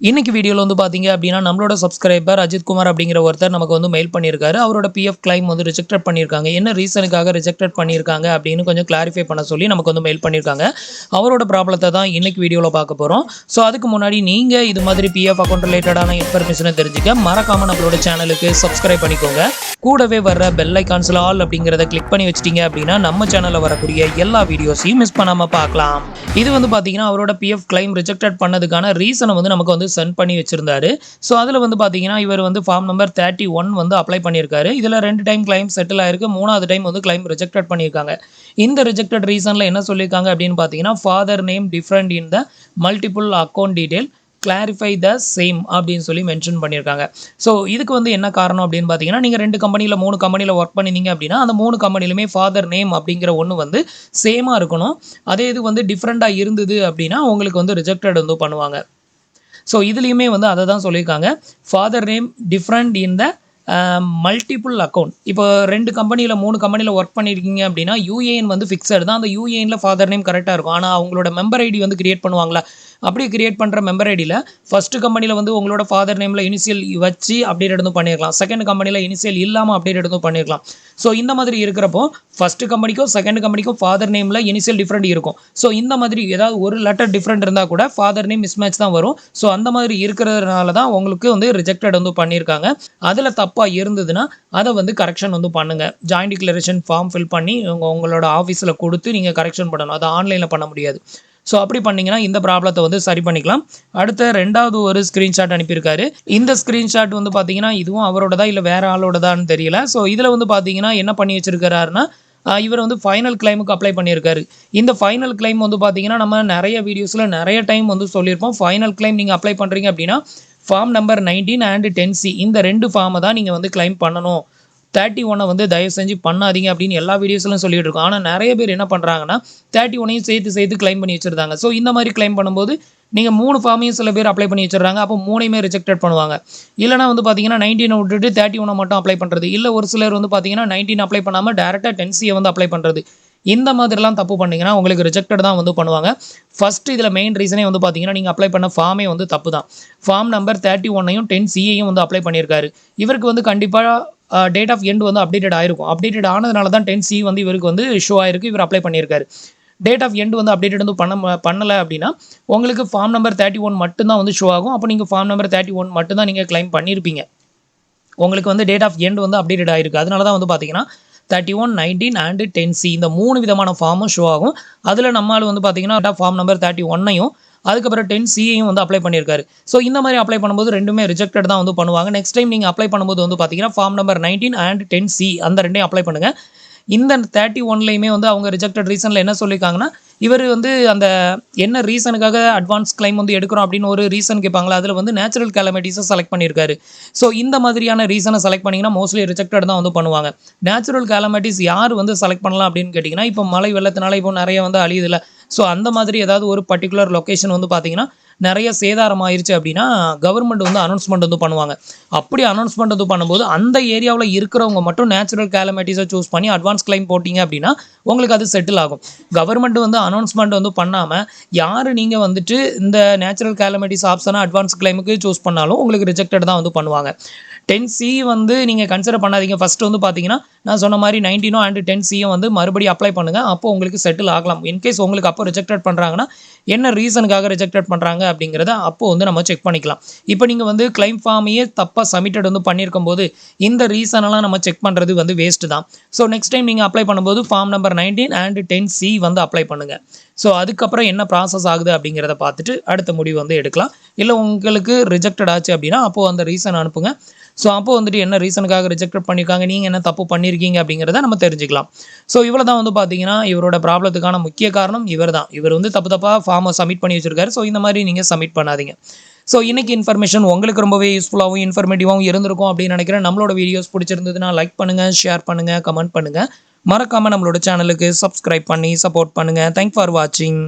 இன்னைக்கு வீடியோவில் வந்து பார்த்தீங்க அப்படின்னா நம்மளோட சப்ஸ்கிரைபர் அஜித்குமார் அப்படிங்கிற ஒருத்தர் நமக்கு வந்து மெயில் பண்ணியிருக்காரு அவரோட பிஎஃப் கிளைம் வந்து ரிஜெக்டட் பண்ணியிருக்காங்க என்ன ரீசனுக்காக ரிஜெக்டட் பண்ணியிருக்காங்க அப்படின்னு கொஞ்சம் கிளாரிஃபை பண்ண சொல்லி நமக்கு வந்து மெயில் பண்ணியிருக்காங்க அவரோட ப்ராப்ளத்தை தான் இன்னைக்கு வீடியோவில் பார்க்க போகிறோம் ஸோ அதுக்கு முன்னாடி நீங்கள் இது மாதிரி பிஎஃப் அக்கௌண்ட் ரிலேட்டடான இன்ஃபர்மேஷனை தெரிஞ்சுக்க மறக்காமல் நம்மளோட சேனலுக்கு சப்ஸ்கிரைப் பண்ணிக்கோங்க. கூடவே வர்ற பெல் ஐக்கான்ஸில் ஆல் அப்படிங்கிறத கிளிக் பண்ணி வச்சிட்டீங்க அப்படின்னா நம்ம சேனலில் வரக்கூடிய எல்லா வீடியோஸையும் மிஸ் பண்ணாமல் பார்க்கலாம். இது வந்து பார்த்தீங்கன்னா அவரோட பிஎஃப் கிளைம் ரிஜெக்டட் பண்ணதுக்கான ரீசனை வந்து நமக்கு வந்து சென்ட் பண்ணி வச்சிருந்தாரு. ஸோ அதில் வந்து பார்த்தீங்கன்னா இவர் வந்து ஃபார்ம் நம்பர் தேர்ட்டி ஒன் வந்து அப்ளை பண்ணியிருக்காரு. இதில் ரெண்டு டைம் கிளைம் செட்டில் ஆயிருக்கு. மூணாவது டைம் வந்து கிளைம் ரிஜெக்டட் பண்ணியிருக்காங்க. இந்த ரிஜெக்டட் ரீசனில் என்ன சொல்லியிருக்காங்க அப்படின்னு பார்த்தீங்கன்னா father name different in the multiple account detail clarify the same அப்படின்னு சொல்லி மென்ஷன் பண்ணியிருக்காங்க. ஸோ இதுக்கு வந்து என்ன காரணம் அப்படின்னு பார்த்தீங்கன்னா நீங்கள் ரெண்டு கம்பெனியில் மூணு கம்பெனியில் ஒர்க் பண்ணியிருந்தீங்க அப்படின்னா அந்த மூணு கம்பெனிலுமே ஃபாதர் நேம் அப்படிங்கிற ஒன்று வந்து சேமாக இருக்கணும். அதே இது வந்து டிஃப்ரெண்ட்டாக இருந்தது அப்படின்னா உங்களுக்கு வந்து ரிஜெக்டட் வந்து பண்ணுவாங்க. ஸோ இதுலேயுமே வந்து அதை தான் சொல்லியிருக்காங்க father name different in the multiple account இப்போ ரெண்டு கம்பெனியில் மூணு கம்பெனியில் ஒர்க் பண்ணியிருக்கீங்க அப்படின்னா யூஏஎன் வந்து ஃபிக்ஸட் தான். அந்த யூஏஎனில் ஃபாதர் நேம் கரெக்டாக இருக்கும். ஆனால் அவங்களோட மெம்பர் ஐடி வந்து கிரியேட் பண்ணுவாங்களா? அப்படி கிரியேட் பண்ணுற மெம்பர் ஐடியில் ஃபஸ்ட்டு கம்பெனியில் வந்து உங்களோட ஃபாதர் நேமில் இனிஷியல் வச்சு அப்டேட் எடுத்து பண்ணியிருக்கலாம் செகண்ட் கம்பெனியில் இனிஷியல் இல்லாமல் அப்டேட் எடுத்து பண்ணியிருக்கலாம் ஸோ இந்த மாதிரி இருக்கிறப்போ ஃபஸ்ட்டு கம்பெனிக்கும் செகண்ட் கம்பெனிக்கும் ஃபாதர் நேமில் இனிஷியல் டிஃப்ரெண்ட் இருக்கும். ஸோ இந்த மாதிரி ஏதாவது ஒரு லெட்டர் டிஃப்ரெண்ட் இருந்தால் கூட ஃபாதர் நேம் மிஸ்மேட்ச் தான் வரும். ஸோ அந்த மாதிரி இருக்கிறதுனால தான் உங்களுக்கு வந்து ரிஜெக்டட் வந்து பண்ணியிருக்காங்க அதில் தப்பாக இருந்ததுன்னா அதை வந்து கரெக்ஷன் வந்து பண்ணுங்கள் ஜாயிண்ட் டிக்ளரேஷன் ஃபார்ம் ஃபில் பண்ணி உங்களோட ஆஃபீஸில் கொடுத்து நீங்கள் கரெக்ஷன் பண்ணணும். அதை ஆன்லைனில் பண்ண முடியாது. ஸோ அப்படி பண்ணிங்கன்னா இந்த ப்ராப்ளத்தை வந்து சரி பண்ணிக்கலாம். அடுத்த ரெண்டாவது ஒரு ஸ்க்ரீன்ஷாட் அனுப்பியிருக்காரு. இந்த ஸ்க்ரீன்ஷாட் வந்து பார்த்தீங்கன்னா இதுவும் அவரோடதா இல்லை வேற ஆளோடதான்னு தெரியல. ஸோ இதில் வந்து பார்த்தீங்கன்னா என்ன பண்ணி வச்சிருக்கிறாருன்னா இவர் வந்து ஃபைனல் கிளைமுக்கு அப்ளை பண்ணியிருக்காரு. இந்த ஃபைனல் கிளைம் வந்து பார்த்தீங்கன்னா நம்ம நிறைய வீடியோஸில் நிறைய டைம் வந்து சொல்லியிருப்போம். ஃபைனல் கிளைம் நீங்கள் அப்ளை பண்ணுறீங்க அப்படின்னா form number nineteen and ten C இந்த ரெண்டு ஃபார்மை தான் நீங்கள் வந்து கிளைம் பண்ணணும். தேர்ட்டி ஒன்னை வந்து தயவு செஞ்சு பண்ணாதீங்க அப்படின்னு எல்லா வீடியோஸ்லையும் சொல்லிட்டு இருக்கோம் ஆனால் நிறைய பேர் என்ன பண்ணுறாங்கன்னா தேர்ட்டி ஒன்னையும் சேர்த்து சேர்த்து கிளைம் பண்ணி வச்சிருந்தாங்க. ஸோ இந்த மாதிரி கிளைம் பண்ணும்போது நீங்கள் மூணு ஃபார்மையும் சில பேர் அப்ளை பண்ணி வச்சிடுறாங்க அப்போ மூணையுமே ரிஜெக்டட் பண்ணுவாங்க. இல்லைனா வந்து பார்த்தீங்கன்னா நைன்டீனை விட்டுட்டு தேர்ட்டி ஒன்னை மட்டும் அப்ளை பண்ணுறது இல்லை ஒரு சிலர் வந்து பார்த்தீங்கன்னா நைன்டீன் அப்ளை பண்ணாமல் டேரெக்டாக டென்சியை வந்து அப்ளை பண்ணுறது இந்த மாதிரிலாம் தப்பு பண்ணிங்கன்னா உங்களுக்கு ரிஜெக்டட் தான் வந்து பண்ணுவாங்க. ஃபர்ஸ்ட் இதில் மெயின் ரீசனே வந்து பார்த்தீங்கன்னா நீங்கள் அப்ளை பண்ண ஃபார்மே வந்து தப்பு தான். ஃபார்ம் நம்பர் தேர்ட்டி ஒன்னையும் டென் சியையும் வந்து அப்ளை பண்ணியிருக்காரு. இவருக்கு வந்து கண்டிப்பாக டேட் ஆஃப் எண்ட் வந்து அப்டேட்டட் ஆயிருக்கும். அப்டேட்டட் ஆனதுனால தான் டென் சி வந்து இவருக்கு வந்து ஷோ ஆயிருக்கு. இவர் அப்ளை பண்ணியிருக்காரு. டேட் ஆஃப் எண்ட் வந்து அப்டேட்டட் வந்து பண்ண பண்ணலை அப்படின்னா உங்களுக்கு ஃபார்ம் நம்பர் தேர்ட்டி ஒன் மட்டும்தான் வந்து ஷோ ஆகும். அப்போ நீங்கள் ஃபார்ம் நம்பர் தேர்ட்டி ஒன் மட்டும்தான் நீங்கள் கிளைம் பண்ணியிருப்பீங்க. உங்களுக்கு வந்து டேட் ஆஃப் எண்ட் வந்து அப்டேட்டட் ஆயிருக்கு. அதனால தான் வந்து பார்த்தீங்கன்னா thirty one nineteen and ten C இந்த மூணு விதமான ஃபார்மும் ஷோ ஆகும். அதில் நம்மளால் வந்து பார்த்தீங்கன்னா ஃபார்ம் நம்பர் தேர்ட்டி ஒன்னையும் அதுக்கப்புறம் டென் சியையும் வந்து அப்ளை பண்ணியிருக்காரு. ஸோ இந்த மாதிரி அப்ளை பண்ணும்போது ரெண்டுமே ரிஜெக்டட் தான் வந்து பண்ணுவாங்க. நெக்ஸ்ட் டைம் நீங்கள் அப்ளை பண்ணும்போது வந்து பார்த்தீங்கன்னா form number nineteen and ten C அந்த ரெண்டையும் அப்ளை பண்ணுங்கள் இந்த தேர்ட்டி ஒன்லையுமே வந்து அவங்க ரிஜெக்டட் ரீசனில் என்ன சொல்லியிருக்காங்கன்னா இவர் வந்து அந்த என்ன ரீசனுக்காக அட்வான்ஸ் கிளைம் வந்து எடுக்கிறோம் அப்படின்னு ஒரு ரீசன் கேட்பாங்களா அதில் வந்து நேச்சுரல் கேலமிட்டிஸை செலக்ட் பண்ணியிருக்காரு. ஸோ இந்த மாதிரியான ரீசனை செலக்ட் பண்ணிங்கன்னா மோஸ்ட்லி ரிஜெக்டட் தான் வந்து பண்ணுவாங்க. நேச்சுரல் கேலமிட்டிஸ் யார் வந்து செலக்ட் பண்ணலாம் அப்படின்னு கேட்டிங்கன்னா இப்போ மழை வெள்ளத்தினால இப்போ நிறைய வந்து அழியுதில்லை. ஸோ அந்த மாதிரி ஏதாவது ஒரு பர்டிகுலர் லொக்கேஷன் வந்து பார்த்தீங்கன்னா நிறைய சேதாரம் ஆயிடுச்சு அப்படின்னா கவர்மெண்ட் வந்து அனௌன்ஸ்மெண்ட் வந்து பண்ணுவாங்க. அப்படி அனௌன்ஸ்மெண்ட் வந்து பண்ணும்போது அந்த ஏரியாவில் இருக்கிறவங்க மட்டும் நேச்சுரல் கேலமிட்டிஸை சூஸ் பண்ணி அட்வான்ஸ் கிளைம் போட்டிங்க அப்படின்னா உங்களுக்கு அது செட்டில் ஆகும். கவர்மெண்ட் வந்து அனௌன்ஸ்மெண்ட் வந்து பண்ணாமல் யார் நீங்கள் வந்துட்டு இந்த நேச்சுரல் கேலமிட்டிஸ் ஆப்ஷனாக அட்வான்ஸ் கிளைமுக்கு சூஸ் பண்ணாலும் உங்களுக்கு ரிஜெக்டட் தான் வந்து பண்ணுவாங்க. டென் சி வந்து நீங்கள் கன்சிடர் பண்ணாதீங்க. ஃபஸ்ட்டு வந்து பார்த்தீங்கன்னா நான் சொன்ன மாதிரி நைன்டீனோ அண்ட் டென் சியும் வந்து மறுபடியும் அப்ளை பண்ணுங்கள் அப்போ உங்களுக்கு செட்டில் ஆகலாம். இன்கேஸ் உங்களுக்கு அப்போ ரிஜெக்டட் பண்ணுறாங்கன்னா என்ன ரீசனுக்காக ரிஜெக்டட் பண்ணுறாங்க அப்படிங்கிறத அப்போ வந்து நம்ம செக் பண்ணிக்கலாம். இப்போ நீங்கள் வந்து கிளைம் ஃபார்மையே தப்பாக சப்மிட்டட் வந்து பண்ணியிருக்கும் போது இந்த ரீசனெல்லாம் நம்ம செக் பண்ணுறது வந்து வேஸ்ட்டு தான். ஸோ நெக்ஸ்ட் டைம் நீங்கள் அப்ளை பண்ணும்போது form number nineteen and ten C வந்து அப்ளை பண்ணுங்கள் ஸோ அதுக்கப்புறம் என்ன ப்ராசஸ் ஆகுது அப்படிங்கிறத பார்த்துட்டு அடுத்த முடிவு வந்து எடுக்கலாம். இல்லை உங்களுக்கு ரிஜெக்டட் ஆச்சு அப்படின்னா அப்போது அந்த ரீசன் அனுப்புங்க. ஸோ அப்போது வந்துட்டு என்ன ரீசனுக்காக ரிஜெக்ட் பண்ணியிருக்காங்க நீங்கள் என்ன தப்பு பண்ணியிருக்கீங்க அப்படிங்கிறத நம்ம தெரிஞ்சுக்கலாம். ஸோ இவ்வளோ தான் வந்து பார்த்தீங்கன்னா இவரோட ப்ராப்ளத்துக்கான முக்கிய காரணம் இவர் தான் இவர் வந்து தப்பு தப்பாக ஃபார்மை சப்மிட் பண்ணி வச்சுருக்காரு. ஸோ இந்த மாதிரி நீங்கள் சப்மிட் பண்ணாதீங்க. ஸோ இன்னைக்கு இன்ஃபர்மேஷன் உங்களுக்கு ரொம்பவே யூஸ்ஃபுல்லாகவும் இன்ஃபர்மேட்டிவாகவும் இருந்திருக்கும் அப்படின்னு நினைக்கிறேன். நம்மளோட வீடியோஸ் பிடிச்சிருந்ததுன்னா லைக் பண்ணுங்கள் ஷேர் பண்ணுங்கள் கமெண்ட் பண்ணுங்கள் மறக்காமல் நம்மளோட சேனலுக்கு சப்ஸ்கிரைப் பண்ணி சப்போர்ட் பண்ணுங்கள் தேங்க் ஃபார் வாட்சிங்